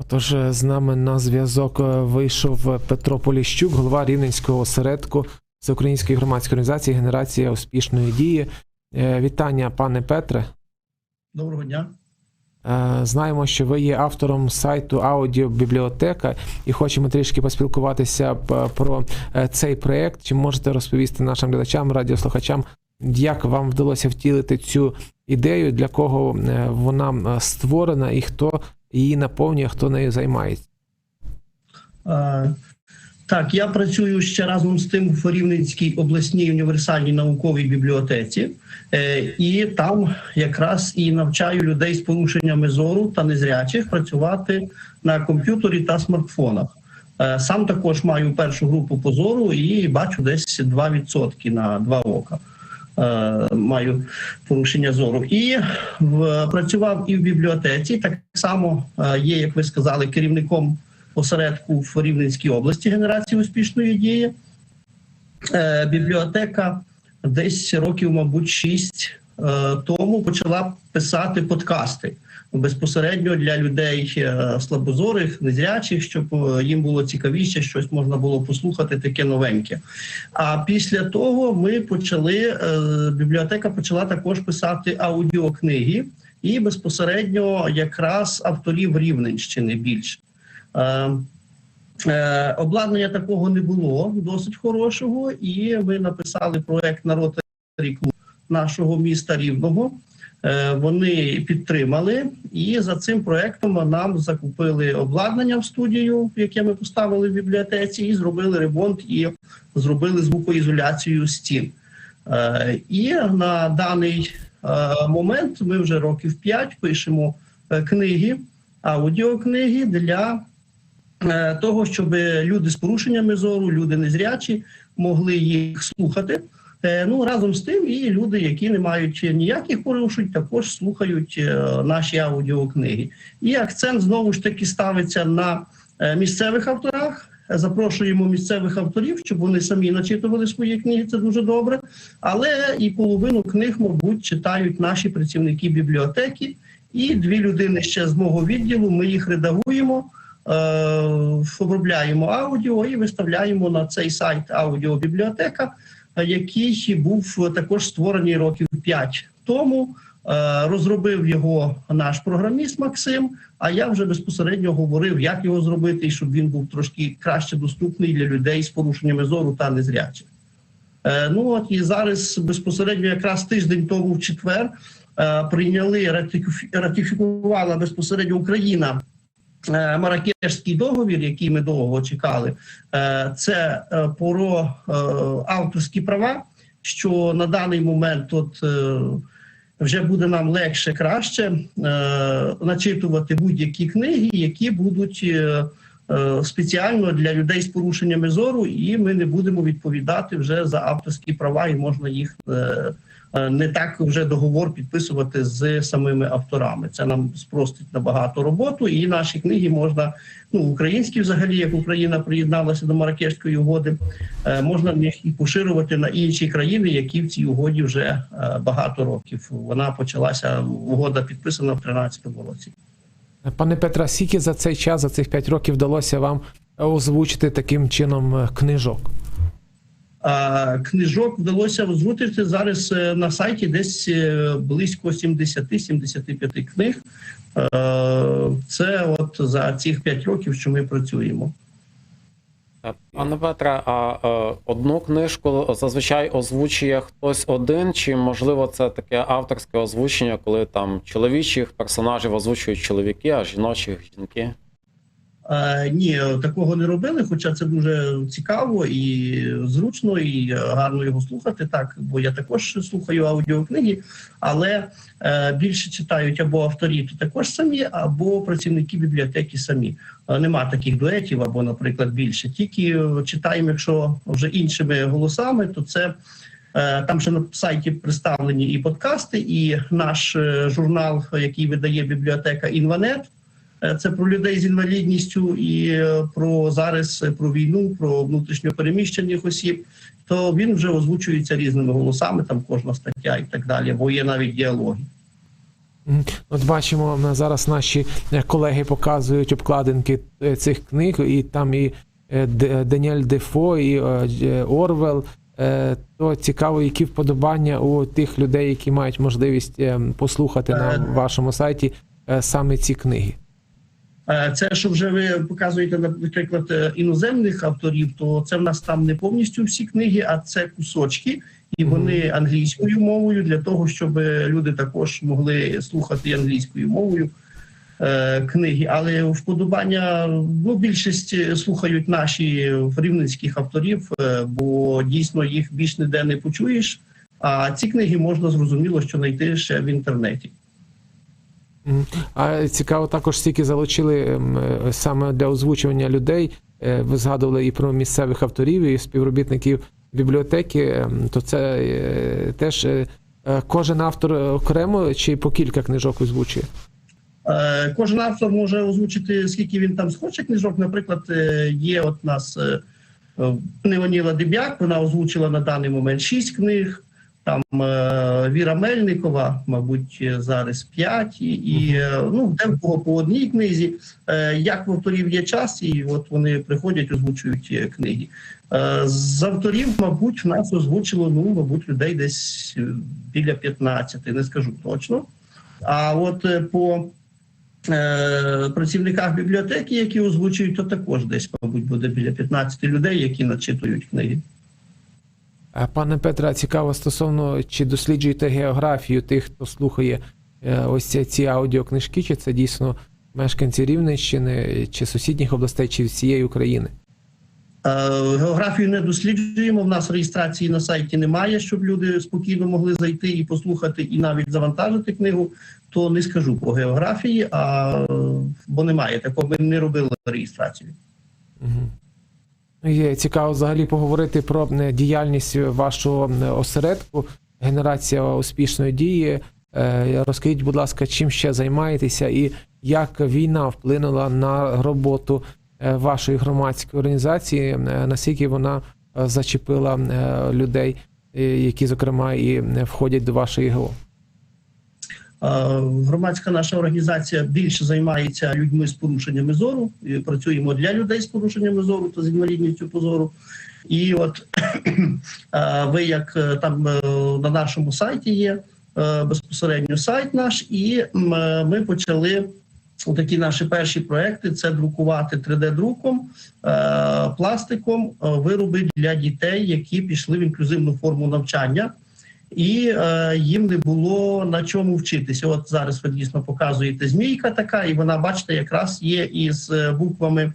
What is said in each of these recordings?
Отож, е, з нами на зв'язок е, вийшов Петро Поліщук, голова Рівненського осередку Всеукраїнської громадської організації Генерація успішної дії. Е, Вітання, пане Петре. Доброго дня. Е, Знаємо, що ви є автором сайту Аудіобібліотека і хочемо трішки поспілкуватися про цей проект. Чи можете розповісти нашим глядачам, радіослухачам, як вам вдалося втілити цю ідею, для кого е, вона створена і хто її наповнює, хто нею займається? Так, я працюю ще разом з тим в Рівненській обласній універсальній науковій бібліотеці, Е, і там якраз і навчаю людей з порушеннями зору та незрячих працювати на комп'ютері та смартфонах. Е, Сам також маю першу групу по зору і бачу десь 2% на два ока. Е, Маю порушення зору. І в, працював і в бібліотеці. Так само е, є, як ви сказали, керівником осередку в Рівненській області генерації успішної дії. Е, Бібліотека десь років, мабуть, шість тому почала писати подкасти безпосередньо для людей е, слабозорих, незрячих, щоб е, їм було цікавіше, щось можна було послухати таке новеньке. А після того ми почали, е, бібліотека почала також писати аудіокниги і безпосередньо якраз авторів Рівненщини більше. Обладнання такого не було досить хорошого, і ми написали проект на Ротарі клуб нашого міста Рівного. Е, вони підтримали, і за цим проектом нам закупили обладнання в студію, яке ми поставили в бібліотеці, і зробили ремонт і зробили звукоізоляцію стін. Е, і на даний е, момент ми вже років 5 пишемо книги, аудіокниги для того, щоб люди з порушеннями зору, люди незрячі могли їх слухати. Е, Ну разом з тим, і люди, які не мають ніяких порушень, також слухають е, наші аудіокниги. І акцент знову ж таки ставиться на е, місцевих авторах. Запрошуємо місцевих авторів, щоб вони самі начитували свої книги. Це дуже добре. Але і половину книг, мабуть, читають наші працівники бібліотеки. І дві людини ще з мого відділу. Ми їх редагуємо, обробляємо аудіо і виставляємо на цей сайт аудіобібліотека, який був також створений років 5 тому. Е, Розробив його наш програміст Максим. А я вже безпосередньо говорив, як його зробити, і щоб він був трошки краще доступний для людей з порушеннями зору та незрячих. Е, Ну от і зараз безпосередньо, якраз тиждень тому в четвер, е, прийняли ратифі- ратифікувала безпосередньо Україна Маракешський договір, який ми довго чекали. Е, Це е, про е, авторські права, що на даний момент от. е, вже буде нам легше краще е, начитувати будь-які книги, які будуть е, е, спеціально для людей з порушеннями зору, і ми не будемо відповідати вже за авторські права, і можна їх е, е, не так вже договор підписувати з самими авторами. Це нам спростить набагато роботу, і наші книги можна ну українські, взагалі, як Україна приєдналася до Маракешської угоди, е, можна їх і поширювати на інші країни, які в цій угоді вже е, багато років. Вона почалася угода підписана в 2013 році. Пане Петре, скільки за цей час, за цих 5 років вдалося вам озвучити таким чином е, книжок? Книжок вдалося озвучити зараз е, на сайті десь е, близько 70-75 книг. Е, Це от за цих 5 років, що ми працюємо. Пане Петре, а одну книжку зазвичай озвучує хтось один, чи можливо це таке авторське озвучення, коли там чоловічих персонажів озвучують чоловіки, а жіночих жінки? Ні, такого не робили, хоча це дуже цікаво і зручно, і гарно його слухати. Так, бо я також слухаю аудіокниги, але е, більше читають або авторі, то також самі, або працівники бібліотеки самі. Е, Нема таких дуетів, або, наприклад, більше. Тільки читаємо, якщо вже іншими голосами, то це. е, Там ще на сайті представлені і подкасти, і наш журнал, який видає бібліотека Інванет. Е, Це про людей з інвалідністю і е, про зараз е, про війну, про внутрішньо переміщених осіб. то він вже озвучується різними голосами, там кожна стаття і так далі, бо є навіть діалоги. От бачимо зараз наші колеги показують обкладинки цих книг, і там і Даніель Дефо, і Орвел. То цікаво, які вподобання у тих людей, які мають можливість е, послухати на вашому сайті саме ці книги. Е, Це, що вже ви показуєте, наприклад, е, іноземних авторів, то це в нас там не повністю всі книги, а це кусочки, і вони англійською мовою для того, щоб люди також могли слухати англійською мовою е, книги. Але вподобання ну, більшість слухають наші рівненських авторів, бо дійсно їх більш ніде не почуєш. А ці книги можна зрозуміло, що знайти ще в інтернеті. А цікаво також, скільки залучили ем, е, саме для озвучування людей. Е, Ви згадували і про місцевих авторів, і співробітників бібліотеки. Ем, То це е, теж кожен автор окремо чи по кілька книжок озвучує? Кожен автор може озвучити, скільки він там схоче книжок. Наприклад, є от нас е, Деб'як, вона озвучила на даний момент шість книг. Там е, Віра Мельникова, мабуть, е, зараз п'ять, і, і е, ну, де в кого по одній книзі. Як в авторів є час, і от вони приходять, озвучують книги. З авторів, мабуть, в нас озвучило ну, мабуть, людей десь біля 15, не скажу точно. А от по працівниках бібліотеки, які озвучують, то також десь, мабуть, буде біля 15 людей, які начитують книги. А, Пане Петре, цікаво стосовно чи досліджуєте географію тих, хто слухає е, ось ці, ці аудіокнижки, чи це дійсно мешканці Рівненщини, чи сусідніх областей, чи всієї України? Е, Географію не досліджуємо. В нас реєстрації на сайті немає, щоб люди спокійно могли зайти і послухати, і навіть завантажити книгу. То не скажу по географії, а бо немає такого. Ми не робили реєстрацію. Угу. Є цікаво взагалі поговорити про е, діяльність вашого е, осередку, генерація успішної дії. Е, Розкажіть, будь ласка, чим ще займаєтеся і як війна вплинула на роботу вашої громадської організації, наскільки вона зачепила людей, які, зокрема, і входять до вашої ГО? Громадська наша організація більше займається людьми з порушеннями зору. І працюємо для людей з порушеннями зору та з інвалідністю позору. І от ви, як е, там е, на нашому сайті є е, безпосередньо сайт наш, і ми почали такі наші перші проекти: це друкувати 3D-друком, е, пластиком вироби для дітей, які пішли в інклюзивну форму навчання і е, їм не було на чому вчитися. От зараз ви дійсно показуєте змійка така, і вона, бачите, якраз є із е, буквами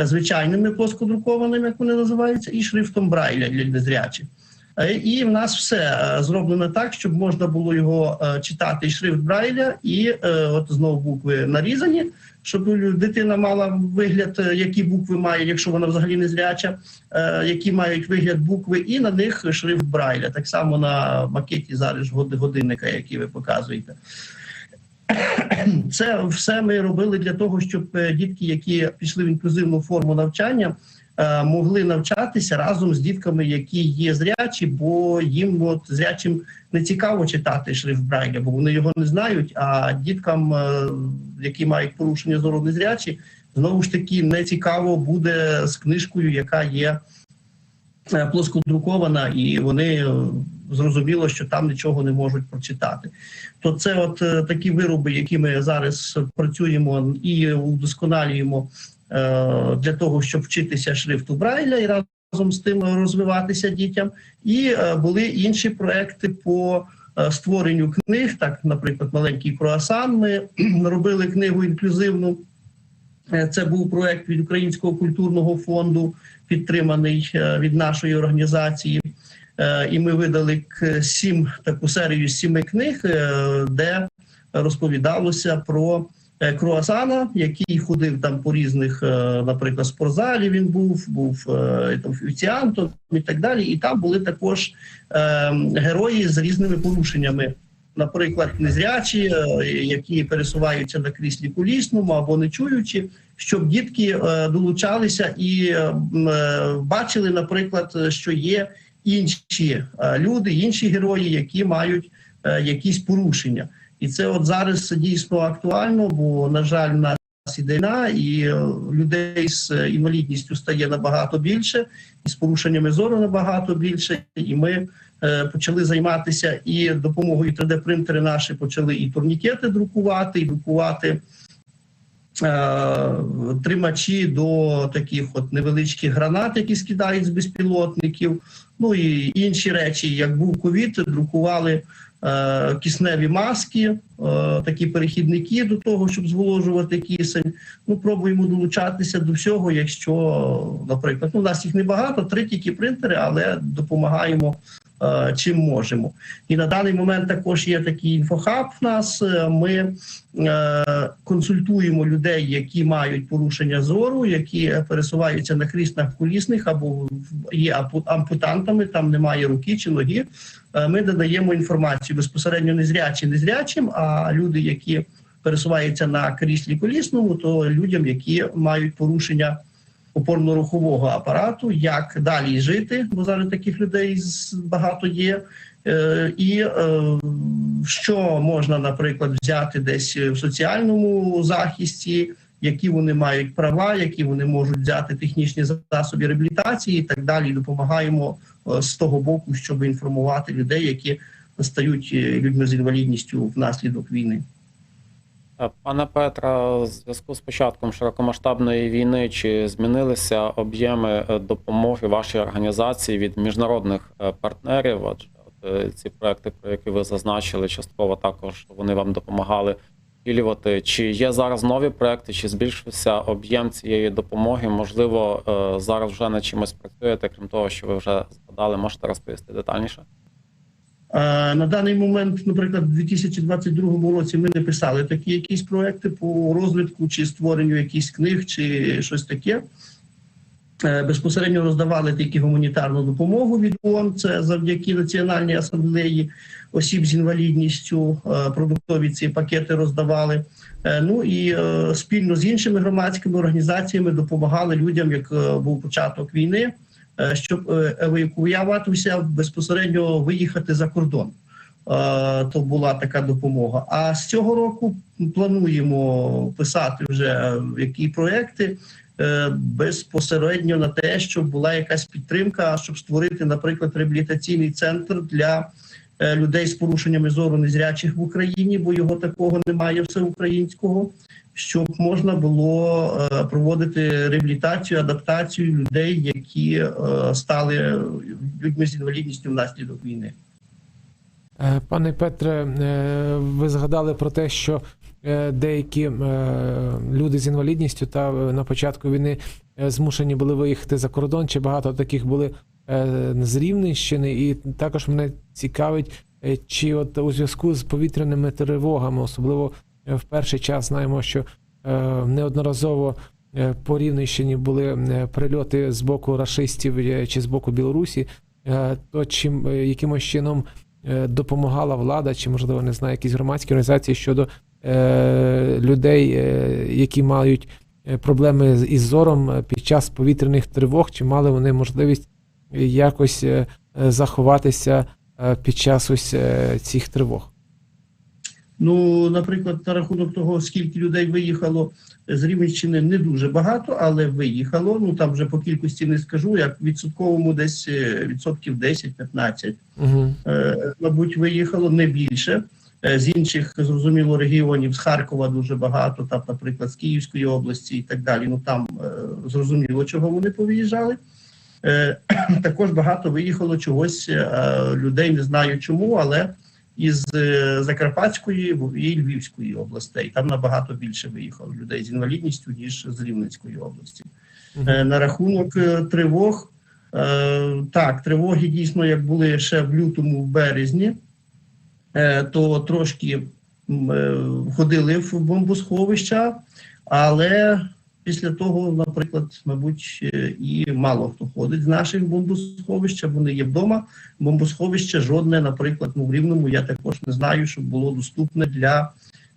е, звичайними плоскодрукованими, як вони називаються, і шрифтом Брайля для незрячих. Е, І в нас все зроблено так, щоб можна було його читати шрифт Брайля, і от знову букви нарізані, щоб дитина мала вигляд, е, які букви має, якщо вона взагалі не зряча, е, які мають вигляд букви, і на них шрифт Брайля. Так само на макеті зараз годинника, який ви показуєте. Це все ми робили для того, щоб е, дітки, які пішли в інклюзивну форму навчання, могли навчатися разом з дітками, які є зрячі, бо їм от зрячим не цікаво читати шрифт Брайля, бо вони його не знають. А діткам, е, які мають порушення зору незрячі, знову ж таки не цікаво буде з книжкою, яка є е, плоскодрукована, і вони е, зрозуміло, що там нічого не можуть прочитати. То це от е, такі вироби, які ми зараз працюємо і удосконалюємо е, для того, щоб вчитися шрифту Брайля і разом з тим розвиватися дітям. І е, були інші проекти по е, створенню книг. Так, наприклад, маленький круасан. Ми робили книгу інклюзивну. Е, Це був проект від Українського культурного фонду, підтриманий е, від нашої організації. Е, І ми видали сім таку серію сіми книг, е, де розповідалося про е, круасана, який ходив там по різних, е, наприклад, спортзалі. Він був, був е, офіціантом і так далі. І там були також е, герої з різними порушеннями. Наприклад, незрячі, е, які пересуваються на кріслі колісному або не чуючі, щоб дітки е, долучалися і е, е, бачили, наприклад, що є інші е, люди, інші герої, які мають е, якісь порушення. І це от зараз дійсно актуально, бо на жаль, в нас іде війна, і е, людей з інвалідністю стає набагато більше, і з порушеннями зору набагато більше. І ми е, почали займатися і допомогою 3D-принтери наші почали і турнікети друкувати, і друкувати е, тримачі до таких от невеличких гранат, які скидають з безпілотників. Ну і інші речі, як був ковід, друкували е, кисневі маски, е, такі перехідники до того, щоб зволожувати кисень. Ну, пробуємо долучатися до всього, якщо, наприклад, ну, у нас їх небагато, три тільки принтери, але допомагаємо чим можемо. І на даний момент також є такий інфохаб. В нас Е, ми е, консультуємо людей, які мають порушення зору, які пересуваються на кріслах колісних або є ампутантами, там немає руки чи ноги. Е, Ми додаємо інформацію безпосередньо незрячим, незрячим, а люди, які пересуваються на кріслі колісному, то людям, які мають порушення опорно-рухового апарату, як далі жити, бо зараз таких людей багато є. Е, І е, що можна, наприклад, взяти десь в соціальному захисті, які вони мають права, які вони можуть взяти технічні засоби реабілітації і так далі. Допомагаємо е, з того боку, щоб інформувати людей, які стають людьми з інвалідністю внаслідок війни. Е, Пане Петре, в зв'язку з початком широкомасштабної війни, чи змінилися об'єми е, допомоги вашій організації від міжнародних е, партнерів? Адже от, ці проекти, про які ви зазначили, частково також вони вам допомагали втілювати. Чи є зараз нові проекти, чи збільшився об'єм цієї допомоги? Можливо, зараз вже над чимось працюєте, крім того, що ви вже згадали, можете розповісти детальніше? На даний момент, наприклад, у 2022 році ми не писали такі якісь проекти по розвитку чи створенню якихось книг, чи щось таке. Е, Безпосередньо роздавали тільки гуманітарну допомогу від ООН, це завдяки Національній асамблеї осіб з інвалідністю. е, Продуктові ці пакети роздавали. Е, Ну і спільно з іншими громадськими організаціями допомагали людям, як був початок війни, щоб е, евакуюватися безпосередньо виїхати за кордон. Е, То була така допомога. А з цього року плануємо писати вже е, які проекти е, безпосередньо на те, щоб була якась підтримка, щоб створити, наприклад, реабілітаційний центр для е, людей з порушеннями зору незрячих в Україні, бо його такого немає всеукраїнського. Щоб можна було е, проводити реабілітацію, адаптацію людей, які е, стали людьми з інвалідністю внаслідок війни. Е, Пане Петре, ви згадали про те, що деякі люди з інвалідністю та на початку війни змушені були виїхати за кордон, чи багато таких були з Рівненщини, і також мене цікавить, чи от у зв'язку з повітряними тривогами, особливо в перший час знаємо, що е, неодноразово е, по Рівненщині були е, прильоти з боку рашистів е, чи з боку Білорусі, то чим якимось чином допомагала влада, чи можливо не знаю, якісь громадські організації щодо людей, які мають проблеми із зором під час повітряних тривог, чи мали вони можливість якось заховатися під час ось цих тривог? Ну, наприклад, на рахунок того, скільки людей виїхало з Рівненщини, не дуже багато, але виїхало. Ну там вже по кількості не скажу, як відсотковому десь е, відсотків 10-15. Угу. Е, мабуть, виїхало не більше. Е, З інших зрозуміло регіонів з Харкова дуже багато, там, наприклад, з Київської області і так далі. Ну там е, зрозуміло, чого вони повиїжджали. Е, Також багато виїхало чогось е, людей, не знаю чому, але із е, Закарпатської і Львівської областей. Там набагато більше виїхало людей з інвалідністю ніж з Рівненської області. Е, На рахунок е, тривог, так, тривоги дійсно, як були ще в лютому, в березні, то трошки ходили в бомбосховища, але після того, наприклад, мабуть, е, і мало хто ходить з наших бомбосховища, вони є вдома. Бомбосховище жодне, наприклад, ну, в Рівному я також не знаю, щоб було доступне для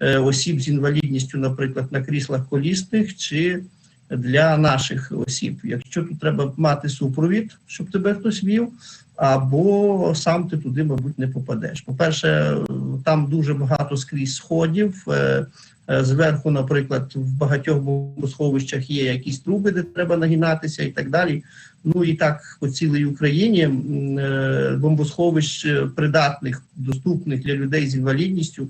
е, осіб з інвалідністю, наприклад, на кріслах колісних чи для наших осіб. Якщо тут треба мати супровід, щоб тебе хтось вів, або сам ти туди, мабуть, не попадеш. По-перше, там дуже багато скрізь сходів. е, е, Зверху, наприклад, в багатьох бомбосховищах є якісь труби, де треба нагинатися, і так далі. Ну і так по цілій Україні е, бомбосховищ придатних, доступних для людей з інвалідністю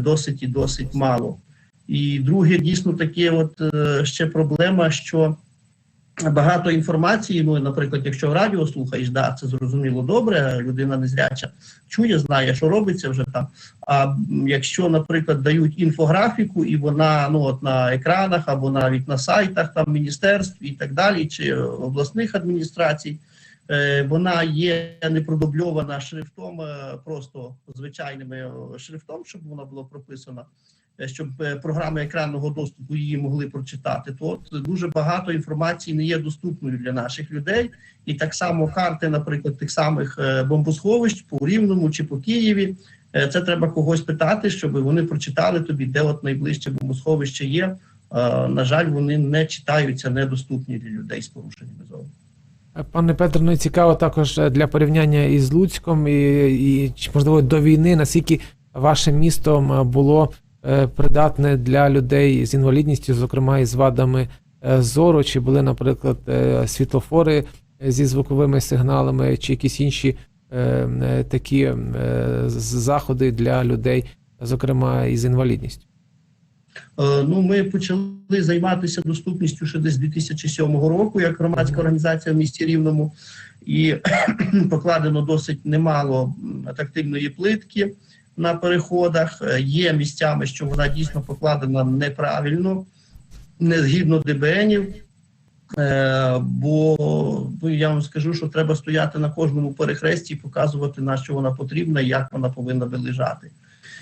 досить і досить мало. І друге, дійсно таке, от ще проблема, що багато інформації. Ну, наприклад, якщо радіо слухаєш, да, це зрозуміло добре. Людина незряча чує, знає, що робиться вже там. А якщо, наприклад, дають інфографіку, і вона ну от на екранах або навіть на сайтах там міністерств і так далі, чи обласних адміністрацій. Е, Вона є не продубльована шрифтом, е, просто звичайним е, шрифтом, щоб вона була прописана, щоб програми екранного доступу її могли прочитати. То от дуже багато інформації не є доступною для наших людей, і так само карти, наприклад, тих самих бомбосховищ по Рівному чи по Києві. Це треба когось питати, щоб вони прочитали тобі, де от найближче бомбосховище є. На жаль, вони не читаються, недоступні для людей з порушеннями зору. Пане Петро, ну цікаво також е, для порівняння із Луцьком і, і можливо до війни, наскільки ваше місто було е, придатне для людей з інвалідністю, зокрема із вадами е, зору, чи були, наприклад, е, світлофори зі звуковими сигналами, чи якісь інші е, е, такі е, заходи для людей, зокрема із інвалідністю? Е, Ну, ми почали займатися доступністю ще десь з 2007 року, як громадська організація в місті Рівному, і покладено досить немало тактильної плитки на переходах. Е, Є місцями, що вона дійсно покладена неправильно, не згідно ДБНів. Е, Бо я вам скажу, що треба стояти на кожному перехресті і показувати, на що вона потрібна і як вона повинна би лежати.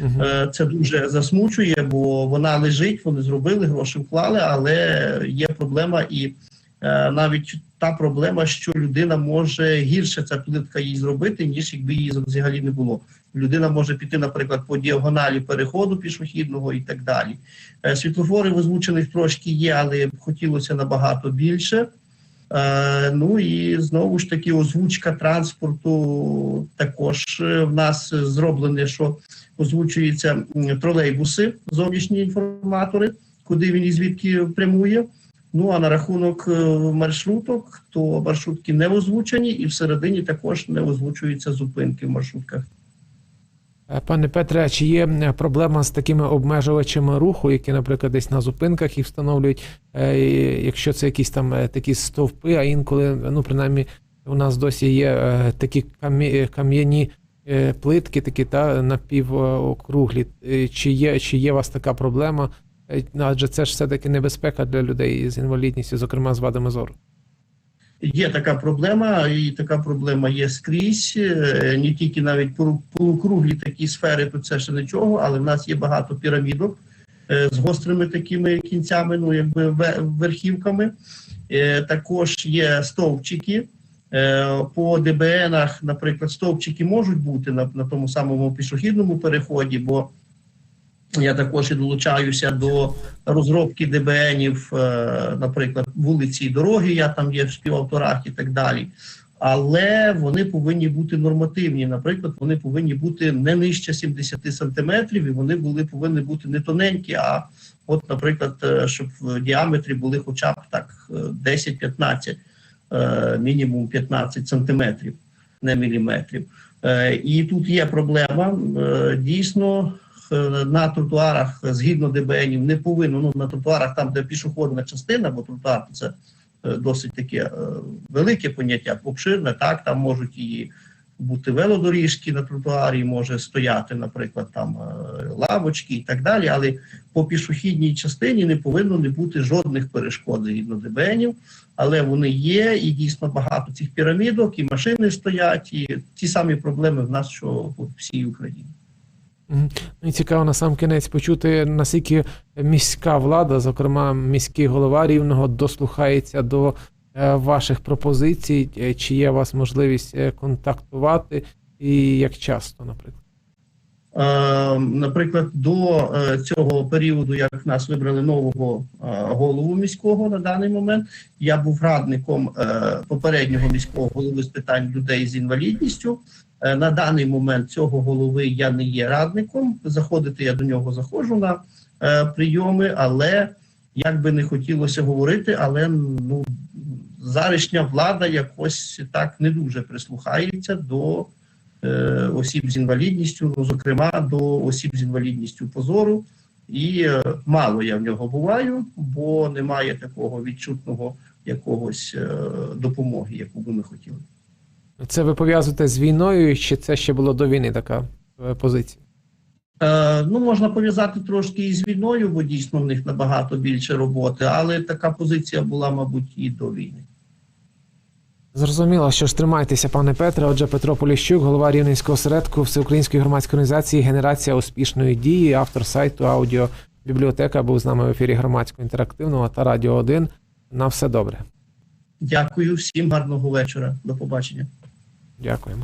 Е, Це дуже засмучує, бо вона лежить, вони зробили, гроші вклали, але є проблема, і е, навіть та проблема, що людина може гірше ця плитка їй зробити, ніж якби її взагалі не було. Людина може піти, наприклад, по діагоналі переходу пішохідного і так далі. Е, Світлофори в озвучених трошки є, але хотілося набагато більше. Ну і знову ж таки озвучка транспорту також в нас зроблене, що озвучуються тролейбуси, зовнішні інформатори, куди він і звідки прямує. Ну а на рахунок е, маршруток, то маршрутки не озвучені, і всередині також не озвучуються зупинки в маршрутках. Е, Пане Петре, чи є проблема з такими обмежувачами руху, які, наприклад, десь на зупинках їх встановлюють, е, якщо це якісь там е, такі стовпи, а інколи, ну принаймні, у нас досі є е, такі кам'я- кам'яні е, плитки, такі та напівокруглі. Е, Чи є, чи є у вас така проблема? Е, Адже це ж все-таки небезпека для людей з інвалідністю, зокрема з вадами зору. Є така проблема, і така проблема є скрізь. е, Не тільки навіть полу- полукруглі такі сфери, то це ще нічого, але в нас є багато пірамідок е, з гострими такими кінцями, ну якби верхівками. Е, Також є стовпчики. Е, По ДБНах, наприклад, стовпчики можуть бути на, на тому самому пішохідному переході, бо я також і долучаюся до розробки ДБНів, е, наприклад, вулиці і дороги, я там є в співавторах і так далі. Але вони повинні бути нормативні. Наприклад, вони повинні бути не нижче 70 сантиметрів, і вони були повинні бути не тоненькі, а от, наприклад, е, щоб в діаметрі були хоча б так е, 10-15, е, мінімум 15 сантиметрів, не міліметрів. Е, І тут є проблема. Е, Дійсно, на тротуарах згідно ДБНів не повинно. Ну на тротуарах, там де пішохідна частина, бо тротуар це досить таке велике поняття, обширне. Так там можуть і бути велодоріжки на тротуарі, може стояти, наприклад, там е, лавочки і так далі. Але по пішохідній частині не повинно не бути жодних перешкод згідно ДБНів, але вони є, і дійсно багато цих пірамідок, і машини стоять, і ті самі проблеми в нас, що по всій Україні. Ну і цікаво на сам кінець почути, наскільки міська влада, зокрема міський голова рівного, дослухається до ваших пропозицій, е, чи є у вас можливість е, контактувати, і як часто, наприклад. Е, Наприклад, до е, цього періоду, як нас вибрали нового е, голову міського на даний момент, я був радником е, попереднього міського голови з питань людей з інвалідністю. Е, На даний момент цього голови я не є радником. Заходити я до нього заходжу на е, прийоми, але як би не хотілося говорити, але ну зарішня влада якось так не дуже прислухається до е, осіб з інвалідністю, ну зокрема до осіб з інвалідністю позору. І е, мало я в нього буваю, бо немає такого відчутного якогось е, допомоги, яку би ми хотіли. Це ви пов'язуєте з війною, чи це ще було до війни така е, позиція? Е, ну, можна пов'язати трошки із війною, бо дійсно в них набагато більше роботи, але така позиція була, мабуть, і до війни. Зрозуміло, що ж тримайтеся, пане Петре. Отже, Петро Поліщук, голова Рівненського осередку Всеукраїнської громадської організації Генерація успішної дії, автор сайту аудіо бібліотека, був з нами в ефірі громадського інтерактивного та Радіо 1. На все добре. Дякую всім гарного вечора. До побачення. Дякуємо.